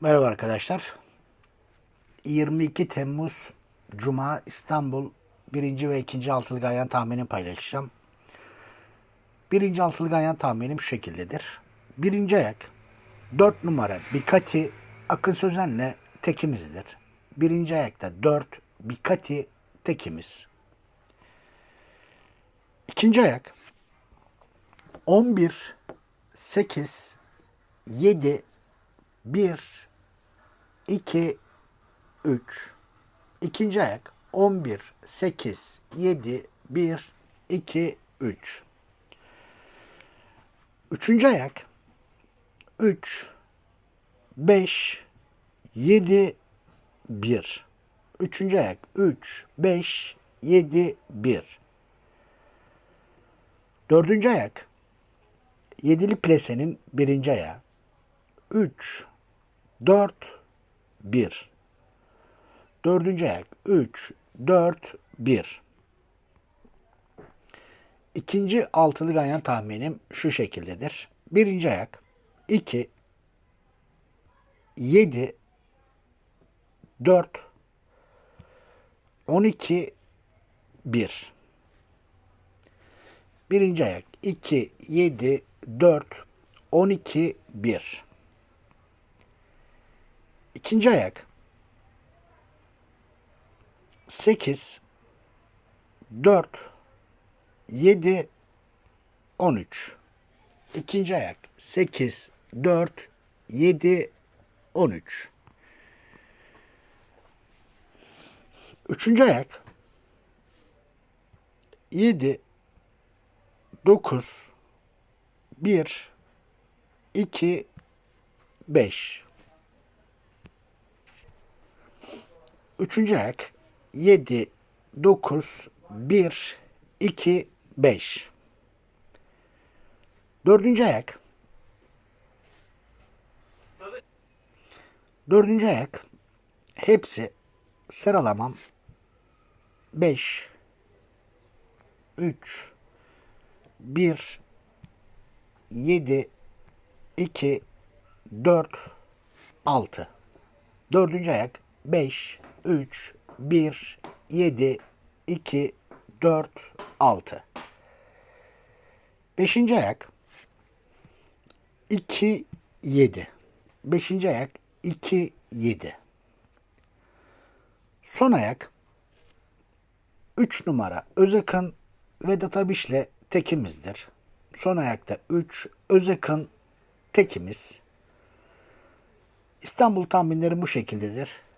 Merhaba arkadaşlar. 22 Temmuz Cuma İstanbul birinci ve ikinci altılı ganyan tahminini paylaşacağım. Birinci altılı ganyan tahminim şu şekildedir. Birinci ayak 4 numara Bikati Akın Sözen'le tekimizdir. Birinci ayakta 4 Bikati tekimiz. İkinci ayak 11 8 7 1 2 3 İkinci ayak 11 8 7 1 2 3 Üçüncü ayak 3 5 7 1 Üçüncü ayak 3 5 7 1 Dördüncü ayak yedili plesenin birinci ayağı. 3 4 1 Dördüncü ayak 3 4 1 İkinci altılı ganyan tahminim şu şekildedir. Birinci ayak. 2 7 4 12 1 Birinci ayak. 2 7 4 12 1 İkinci ayak. 8 4 7 13 İkinci ayak. 8 4 7 13 Üçüncü ayak. 7 9 1 2 5 Üçüncü ayak 7 9 1 2 5 Dördüncü ayak Dördüncü ayak hepsi sıralamam. 5 3 1 7 2 4 6 Dördüncü ayak 5 3 1 7 2 4 6 Beşinci ayak 2 7 Beşinci ayak 2 7 Son ayak 3 numara Özakın Vedat Abiş'le tekimizdir. Son ayakta 3 Özakın tekimiz. İstanbul tahminlerim bu şekildedir.